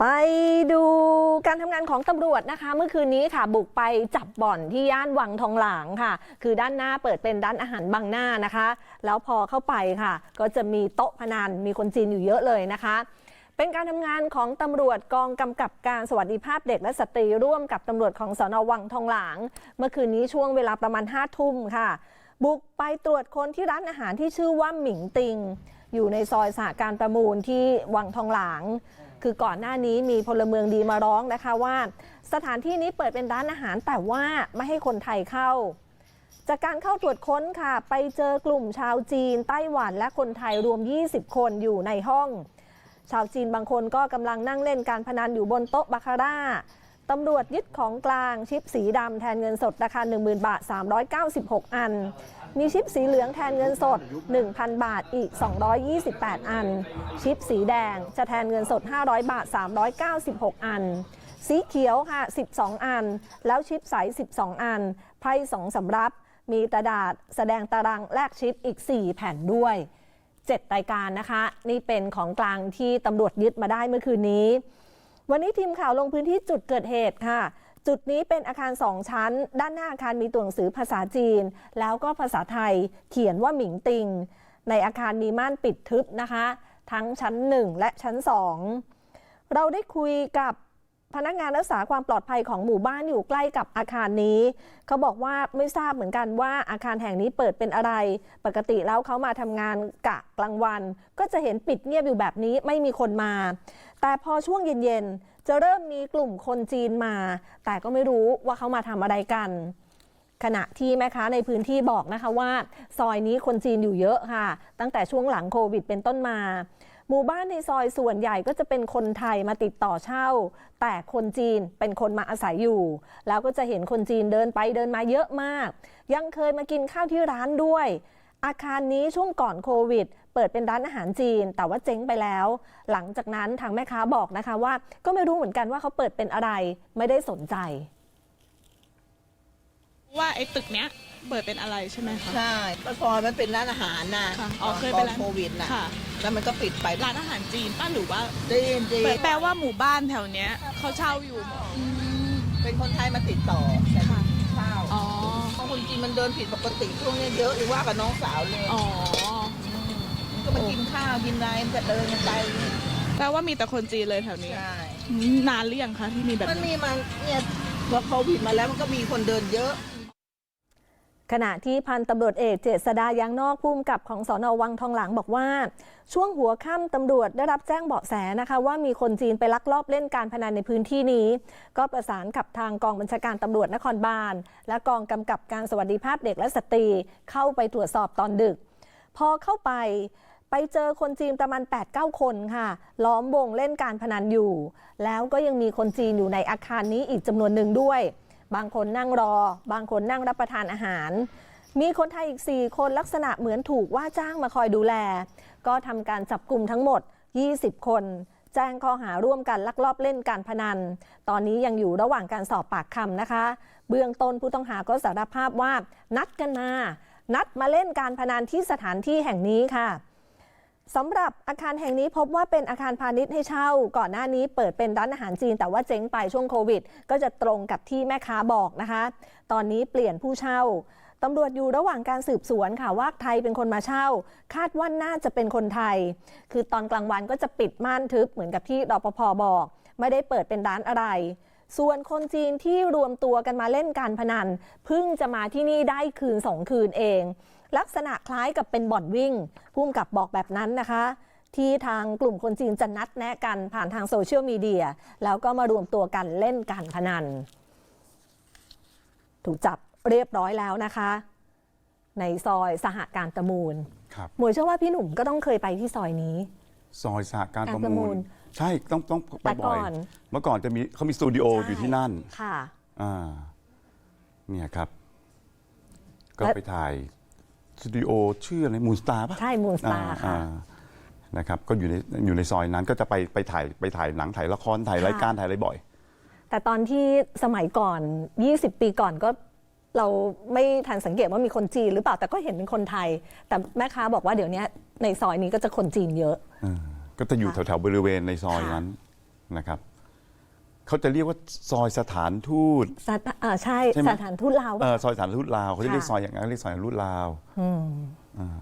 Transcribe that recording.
ไปดูการทำงานของตำรวจนะคะ เมื่อคืนนี้ค่ะบุกไปจับบ่อนที่ย่านวังทองหลางค่ะ คือด้านหน้าเปิดเป็นร้านอาหารบางหน้านะคะ แล้วพอเข้าไปค่ะ ก็จะมีโต๊ะพนันมีคนจีนอยู่เยอะเลยนะคะ เป็นการทำงานของตำรวจกองกำกับการสวัสดิภาพเด็กและสตรีร่วมกับตำรวจของสอนอวังทองหลาง เมื่อคืนนี้ช่วงเวลาประมาณ5้าทุ่มค่ะ บุกไปตรวจคนที่ร้านอาหารที่ชื่อว่าหมิงติง อยู่ในซอยสหการประมูลที่วังทองหลาง คือก่อนหน้านี้มีพลเมืองดีมาร้องนะคะว่า สถานที่นี้เปิดเป็นร้านอาหารแต่ว่าไม่ให้คนไทยเข้า จากการเข้าตรวจค้นค่ะ ไปเจอกลุ่มชาวจีน ไต้หวันและคนไทยรวม 20 คนอยู่ในห้อง ชาวจีนบางคนก็กำลังนั่งเล่นการพนันอยู่บนโต๊ะบาคาร่า ตำรวจยึดของกลางชิปสีดำแทนเงินสดราคา 10,000 บาท 396 อัน มีชิปสีเหลืองแทนเงินสด 1,000 บาทอีก 228 อัน ชิปสีแดงจะแทนเงินสด 500 บาท 396 อัน สีเขียวค่ะ 12 อัน แล้วชิปใส 12 อัน ไพ่2สำรับ มีกระดาษแสดงตารางแลกชิปอีก 4 แผ่นด้วย7รายการนะคะ นี่เป็นของกลางที่ตำรวจยึดมาได้เมื่อคืนนี้ วันนี้ทีมข่าวลงพื้นที่จุดเกิดเหตุค่ะ จุดนี้เป็นอาคารสองชั้น ด้านหน้าอาคารมีตัวหนังสือภาษาจีน แล้วก็ภาษาไทยเขียนว่าหมิงติง ในอาคารมีม่านปิดทึบนะคะ ทั้งชั้น 1 และชั้น 2 เราได้คุยกับ พนักงานรักษาความปลอดภัยของหมู่บ้านอยู่ใกล้กับอาคารนี้ เขาบอกว่าไม่ทราบเหมือนกันว่าอาคารแห่งนี้เปิดเป็นอะไร ปกติแล้วเขามาทำงานกะกลางวัน ก็จะเห็นปิดเงียบอยู่แบบนี้ไม่มีคนมา แต่พอช่วงเย็นๆจะเริ่มมีกลุ่มคนจีนมา แต่ก็ไม่รู้ว่าเขามาทำอะไรกัน ขณะที่แม่ค้าในพื้นที่บอกนะคะว่า ซอยนี้คนจีนอยู่เยอะค่ะ ตั้งแต่ช่วงหลังโควิดเป็นต้นมาหมู่บ้านในซอยส่วนใหญ่ก็จะเป็นคนไทยมาติดต่อเช่า แต่คนจีนเป็นคนมาอาศัยอยู่ แล้วก็จะเห็นคนจีนเดินไปเดินมาเยอะมาก ยังเคยมากินข้าวที่ร้านด้วย อาคารนี้ช่วงก่อนโควิด เปิดเป็นร้านอาหารจีน แต่ว่าเจ๊งไปแล้ว หลังจากนั้นทางแม่ค้าบอกนะคะว่า ก็ไม่รู้เหมือนกันว่าเขาเปิดเป็นอะไรไม่ได้สนใจ ว่าไอ้ตึกเนี้ยเปิดเป็นอะไรใช่ไหมคะ ใช่เมื่อก่อนมันเป็นร้านอาหารนะค่ะอ๋อเคยก่เป็อนนร้านโควิดนะค่ะ แล้วมันก็ปิดไปร้านอาหารจีนป้าหรือว่าจีนจีนแปลว่าหมู่บ้านแถวเนี้ยเขาเช่าอยู่อืมเป็นคนไทยมาติดต่อแต่ค่ะข้าวอ๋อเพราะคนจีนมันเดินผิดปกติช่วงนี้เยอะหรือว่ากับน้องสาวเลยอ๋อ มันก็มากินข้าวกินอะไรมันจะเดินกันไปแปลว่ามีแต่คนจีนเลยแถวนี้ใช่อืมนานหรือยังคะที่มีแบบมันนี้มีมาเนี่ยพอโควิดมาแล้วมันก็มีคนเดินเยอะ ขณะที่พันตำรวจเอกเจษดายังนอกผู้กำกับของสอนอวังทองหลางบอกว่า ช่วงหัวค่ำตำรวจได้รับแจ้งเบาะแสนะคะว่ามีคนจีนไปลักลอบเล่นการพนันในพื้นที่นี้ ก็ประสานกับทางกองบัญชาการตำรวจนครบาล และกองกำกับการสวัสดิภาพเด็กและสตรีเข้าไปตรวจสอบตอนดึก พอเข้าไปไปเจอคนจีนประมาณ 8-9 คนค่ะ ล้อมวงเล่นการพนันอยู่ แล้วก็ยังมีคนจีนอยู่ในอาคารนี้อีกจำนวนหนึ่งด้วย บางคนนั่งรอ บางคนนั่งรับประทานอาหาร มีคนไทยอีก 4 คนลักษณะเหมือนถูกว่าจ้างมาคอยดูแล ก็ทำการจับกลุ่มทั้งหมด 20 คนแจ้งข้อหาร่วมกันลักลอบเล่นการพนัน ตอนนี้ยังอยู่ระหว่างการสอบปากคำนะคะ เบื้องต้นผู้ต้องหาก็สารภาพว่า นัดกันมา นัดมาเล่นการพนันที่สถานที่แห่งนี้ค่ะ สำหรับอาคารแห่งนี้พบว่าเป็นอาคารพาณิชย์ให้เช่า ก่อนหน้านี้เปิดเป็นร้านอาหารจีน แต่ว่าเจ๊งไปช่วงโควิด ก็จะตรงกับที่แม่ค้าบอกนะคะ ตอนนี้เปลี่ยนผู้เช่าตำรวจอยู่ระหว่างการสืบสวนค่ะว่าใครเป็นคนมาเช่า คาดว่าน่าจะเป็นคนไทย คือตอนกลางวันก็จะปิดม่านทึบเหมือนกับที่รปภบอก ไม่ได้เปิดเป็นร้านอะไร ส่วนคนจีนที่รวมตัวกันมาเล่นการพนันเพิ่งจะมาที่นี่ได้คืนสองคืนเอง ลักษณะคล้ายกับเป็นบ่อนวิ่งพุ่มกับบอกแบบนั้นนะคะ ที่ทางกลุ่มคนจีนจะนัดแนะกันผ่านทางโซเชียลมีเดียแล้วก็มารวมตัวกันเล่นการพนัน ถูกจับเรียบร้อยแล้วนะคะ ในซอยสหการประมูลครับหมวยเชื่อว่าพี่หนุ่มก็ต้องเคยไปที่ซอยนี้ ซอยสหการการประประมูมูลลใช่ต้องต้องไปแต่บ่ก่อยอน เมื่อก่อนจะมีเขามีสตูดิโออยู่ที่นั่น ค่ะ อ่าเนี่ยครับ ก็และ ไปถ่าย สตูดิโอชื่ออะไรมูนสตาร์ป่ะใช่มูนสตาร์ค่ะ อ่านะครับก็อยู่ในอยู่ในซอยนั้นก็จะไปไปถ่ายไปถ่ายหนังถ่ายละครถ่ายค่ะรายการถ่ายอะไรบ่อย แต่ตอนที่สมัยก่อน 20 ปีก่อนก็เราไม่ทันสังเกตว่ามีคนจีนหรือเปล่าแต่ก็เห็นเป็นคนไทย แต่แม่ค้าบอกว่าเดี๋ยวนี้ในซอยนี้ก็จะคนจีนเยอะเออก็จะอยู่ค่ะแถวๆบริเวณในซอยนั้นนะครับ เขาจะเรียกว่าซอยสถานทูต สถเอ่อใช่ใช่ไหม สถานทูตลาว เออซอยสถานทูตลาวเขาจะเรียกค่ะ ซอยอย่างนั้นเรียกซอยสถานทูตลาว อืมอ่า